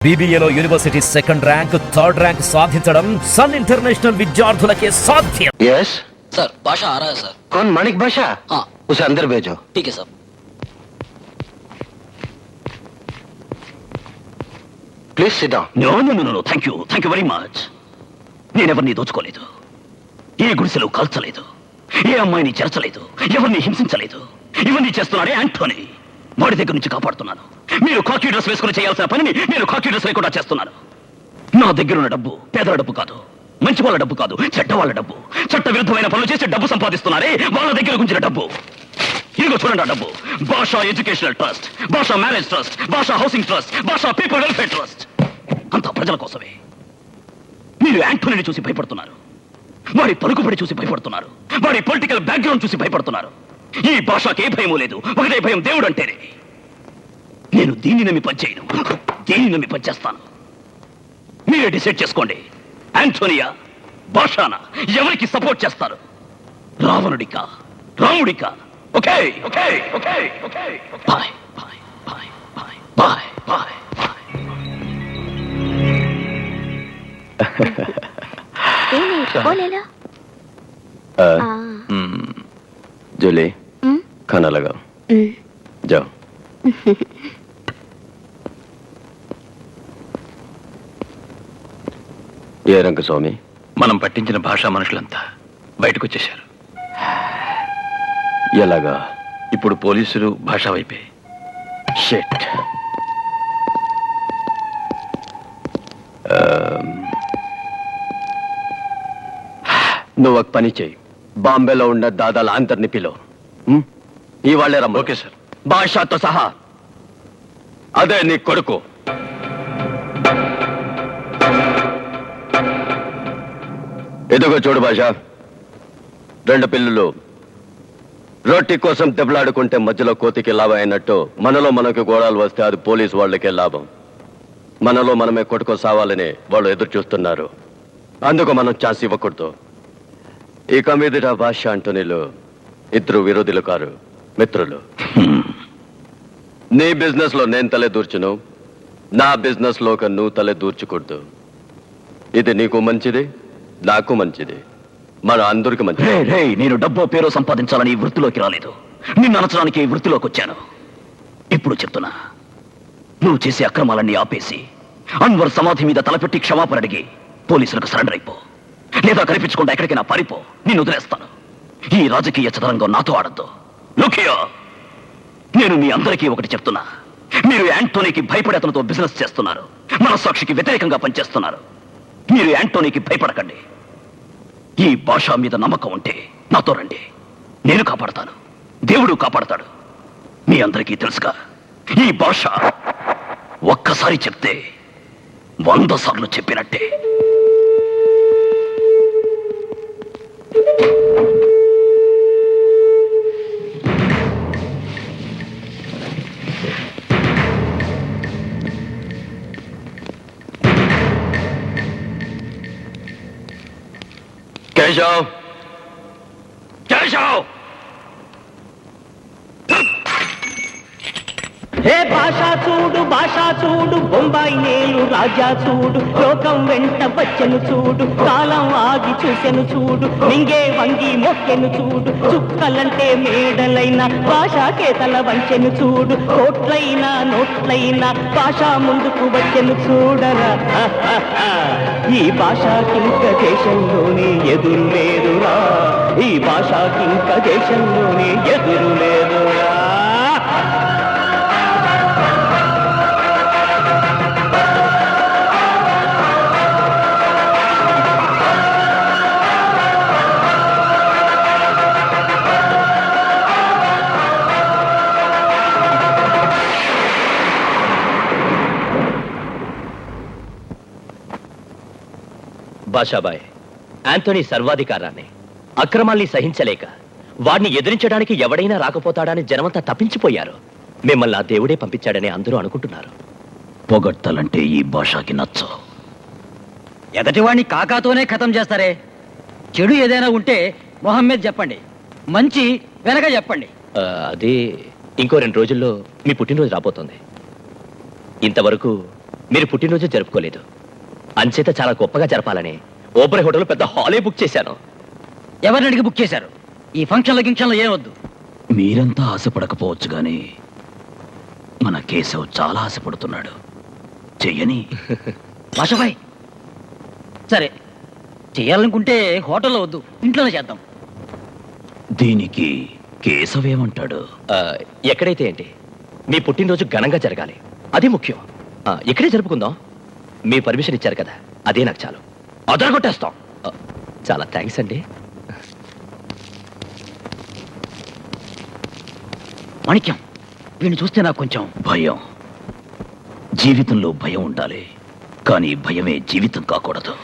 బీబీఏలో university second rank third rank సాధించడం Sun international విద్యార్థులకే సాధ్యం यस सर बादशाह आ रहा है सर कौन मानिक बादशाह हाँ उसे अंदर भेजो ठीक है sir please sit down no no no no thank you thank you very much నేనెవరిని దోచుకోలేదు ఏ గుడిసెలో కాల్చలేదు ఏ అమ్మాయిని చేర్చలేదు ఎవరిని హింసించలేదు ఇవన్నీ చేస్తున్నాడే యాంటోనీ వాడి దగ్గర నుంచి కాపాడుతున్నాను. మీరు కాకి డ్రెస్ వేసుకుని చేయాల్సిన పనిని నేను కాకి డ్రెస్ లేకుండా చేస్తున్నాను. నా దగ్గర ఉన్న డబ్బు పేదల డబ్బు కాదు మంచి వాళ్ళ డబ్బు కాదు చెడ్డ వాళ్ళ డబ్బు. చట్ట విరుద్ధమైన పనులు చేసి డబ్బు సంపాదిస్తున్నారే వాళ్ళ దగ్గర గుంచిన డబ్బు. ఇదిగో చూడండి ఆ డబ్బు. Basha educational trust Basha marriage trust Basha housing trust Basha people welfare trust. అంతా ప్రజల కోసమే. మీరు యాంటోనీని చూసి భయపడుతున్నారు. వాడి పలుకుబడి చూసి భయపడుతున్నారు. వాడి పొలిటికల్ బ్యాక్గ్రౌండ్ చూసి భయపడుతున్నారు. ఈ ఏ భయము లేదు. ఒకటే భయం దేవుడు అంటేనే నేను దీన్ని నమ్మి పనిచేయను. దీన్ని నమ్మి పనిచేస్తాను. మీరే డిసైడ్ చేసుకోండి. ఆంటోనియా భాషాన ఎవరికి సపోర్ట్ చేస్తారు? రావణుడికా రాముడిక. Okay okay okay okay bye bye bye bye bye bye ఏమి खाना लगाओ हम्म। जाओ ఏ రంగస్వామి మనం పట్టించిన భాషా మనుషులంతా బయటకు వచ్చేశారు ఎలాగా ఇప్పుడు పోలీసులు భాషా వైపే షెట్ నువ్వు ఒక పని చేయి బాంబేలో ఉన్న దాదాల అందరిని పిలో ఇవాళే రమ్మ ఓకే సార్. భాషతో సహా. అదే నీ కొడుకు. ఎదుగో చూడు భాష. రెండు పిల్లలు. రొట్టి కోసం దెబ్బలాడుకుంటే మధ్యలో కోతికి లాభం అయినట్టు మనలో మనకు గోడాలు వస్తే అది పోలీసు వాళ్ళకే లాభం. మనలో మనమే కొట్టుకో సావాలని వాళ్ళు ఎదురు చూస్తున్నారు. అందుకు మనం ఛాన్స్ ఇవ్వకూడదు. ఇక మీదట భాష అంటోనీలు ఇద్దరు విరోధులు కారు. మిత్రులు. నీ బిజినెస్లో నేను తలే దూర్చును. నా బిజినెస్లో నువ్వు తలే దూర్చకూడదు. ఇది నీకు మంచిది నాకు మంచిది. మన అందరికి మంచిది. రే నేను డబ్బో పేరు సంపాదించాలని ఈ వృత్తిలోకి రాలేదు. నిన్ను అనచడానికి ఈ వృత్తిలోకి వచ్చాను. ఇప్పుడు చెప్తున్నా. నువ్వు చేసే అక్రమాలన్నీ ఆపేసి అన్వర్ సమాధి మీద తలపెట్టి క్షమాపణ అడిగి పోలీసులకు సరెండర్ అయిపో. లేదా కనిపించకుండా ఎక్కడికైనా పారిపో. నిన్ను వదిలేస్తాను. ఈ రాజకీయ చదరంగం నాతో ఆడద్దు. లుకియో నేను మీ అందరికీ ఒకటి చెప్తున్నా. మీరు యాంటోనీకి భయపడే అతనితో బిజినెస్ చేస్తున్నారు. మనస్సాక్షికి వ్యతిరేకంగా పనిచేస్తున్నారు. మీరు యాంటోనీకి భయపడకండి. ఈ భాష మీద నమ్మకం ఉంటే నాతో రండి. నేను కాపాడతాను. దేవుడు కాపాడతాడు. మీ అందరికీ తెలుసుగా ఈ భాష ఒక్కసారి చెప్తే వంద సార్లు చెప్పినట్టే. కేశవ్ కేశవ్ హే భాష చూడు భాష చూడు బొంబాయి నేలు రాజా చూడు లోకం వెంట వచ్చెను చూడు కాలం ఆగి చూసెను చూడు నింగే వంగి మొక్కెను చూడు చుక్కలంటే మేడలైన భాషాకేతల వంచెను చూడు కోట్లైనా నోట్లైనా భాష ముందుకు వచ్చెను చూడరా. ఈ భాషకింక దేశంలోనే ఎదురు లేదురా ఈ భాషకింక దేశంలోనే ఎదురు లేదురా బాషాబాయ్. యాంథోనీ సర్వాధికారాన్ని అక్రమాల్ని సహించలేక వాడిని ఎదిరించడానికి ఎవడైనా రాకపోతాడని జనమంతా తప్పించిపోయారు. మిమ్మల్ని ఆ దేవుడే పంపించాడని అందరూ అనుకుంటున్నారు. పొగడ్తలంటే ఈ భాషకి నచ్చ. ఎదటివాణ్ణి కాకాతోనే ఖతం చేస్తారే? చెడు ఏదైనా ఉంటే మొహమ్మద్ చెప్పండి. మంచి వెనక చెప్పండి. అది ఇంకో రెండు రోజుల్లో మీ పుట్టినరోజు రాబోతోంది. ఇంతవరకు మీరు పుట్టినరోజు జరుపుకోలేదు. అంచేత చాలా గొప్పగా జరపాలని ఓపెన్ హోటల్ పెద్ద హాలే బుక్ చేశాను. ఎవరిని అడిగి బుక్ చేశారు? ఈ ఫంక్షన్ల గింక్షన్లు ఏం వద్దు మీరంతా ఆశపడకపోవచ్చు గాని మన కేశవ్ చాలా ఆశపడుతున్నాడు. చెయ్యని? భాషభాయ్ సరే చేయాలనుకుంటే హోటల్లో వద్దు ఇంట్లోనే చేద్దాం. దీనికి కేశవ్ ఏమంటాడు? ఆ, ఎక్కడైతే ఏంటి? మీ పుట్టినరోజు ఘనంగా జరగాలి. అది ముఖ్యం. ఇక్కడే జరుపుకుందాం. మీ పర్మిషన్ ఇచ్చారు కదా అదే నాకు చాలు. అదరగొట్టేస్తాం. చాలా థ్యాంక్స్ అండి. మాణిక్యం వీడిని చూస్తే నాకు కొంచెం భయం. జీవితంలో భయం ఉండాలి. కానీ భయమే జీవితం కాకూడదు.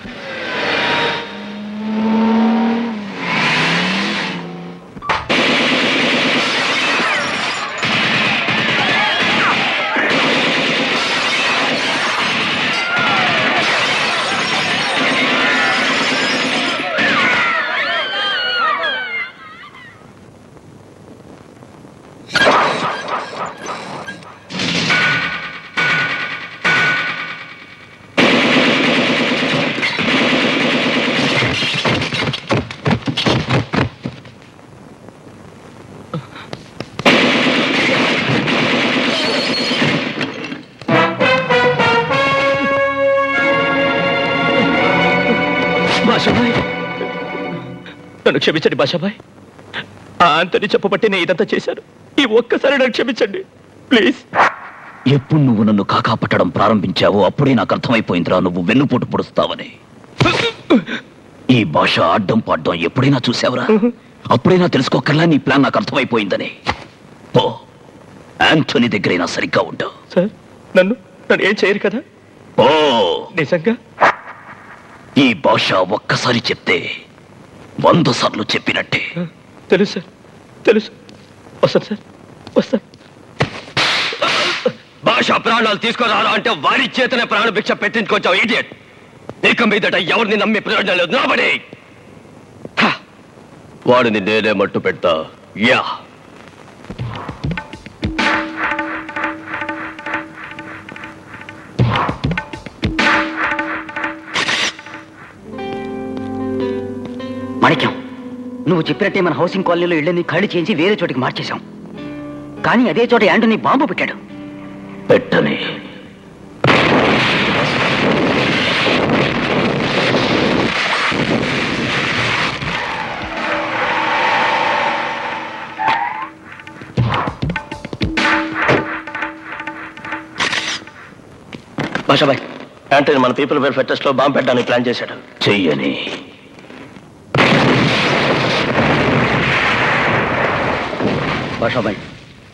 భాషాబాయ్ నన్ను క్షమించండి భాషాబాయ్ ఆ ఆంతని చెప్పబట్టి నేను ఇదంతా చేశాను. ఈ ఒక్కసారి నన్ను క్షమించండి. ప్లీజ్. ఎప్పుడు నువ్వు నన్ను కాకాపట్టడం ప్రారంభించావో అప్పుడే నాకు అర్థమైపోయిందిరా నువ్వు వెన్నుపోటు పొడుస్తావని. ఈ భాష అడ్డం పాడ్డం ఎప్పుడైనా చూసావురా? అప్పుడైనా తెలుసుకోకర్లా నీ ప్లాన్ నాకు అర్థమైపోయిందని. ఓ యాంథోనీ దగ్గరైనా సరిగ్గా ఉంటావు సార్ నన్ను నన్ను ఏం చేయరు కదా? ఓ నిజంగా? ఈ భాష ఒక్కసారి చెప్తే వంద సార్లు చెప్పినట్టే. తెలుసు సార్ తెలుసు వస్తాను సార్ వస్తాను. భాష ప్రాణాలు తీసుకురారా అంటే వారి చేతనే ప్రాణ భిక్ష పెట్టించుకొచ్చావు ఇడియట్ ఇక మీదట ఎవరిని నమ్మి ప్రయోజనం లేదు నాబడి. వాడిని నేనే మట్టు పెడతా యా. మాణిక్యం నువ్వు చెప్పినట్టే మన హౌసింగ్ కాలనీలో ఇళ్ళని ఖాళీ చేయించి వేరే చోటికి మార్చేశాం. కానీ అదే చోట యాంటనీ బాంబు పెట్టాడు. పెట్టని. భాషాబాయ్ యాంటనీ మన పీపుల్ వెల్ఫేర్ ట్రస్ట్లో బాంబు పెట్టడానికి ప్లాన్ చేశాడు. చెయ్యని. భాషాబాయ్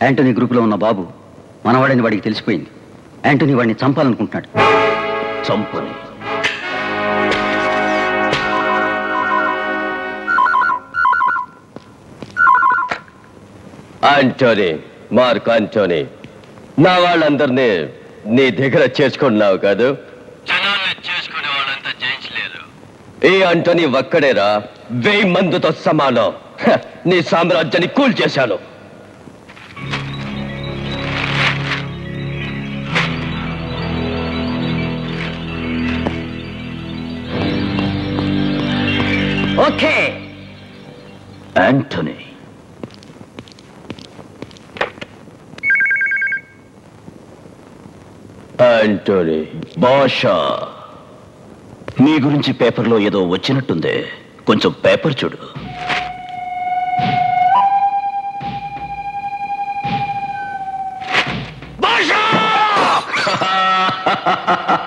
యాంటనీ గ్రూపులో ఉన్న బాబు మనవాడని వాడికి తెలిసిపోయింది. యాంటనీ వాడిని చంపాలనుకుంటున్నాడు. చంపని. ఆంటోనీ మార్క్ ఆంటోనీ నా వాళ్ళందరినీ నీ దగ్గర చేర్చుకున్నావు కాదు? చేసుకునే వాళ్ళంతా జయించలేరు ఈ ఆంటోనీ ఒక్కడేరా వెయ్యి మందితో సమానం. నీ సామ్రాజ్యాన్ని కూల్ చేశాను ఓకే. యాంటనీ ఆంటోనీ భాష మీ గురించి పేపర్లో ఏదో వచ్చినట్టుందే. కొంచెం పేపర్ చూడు. భాష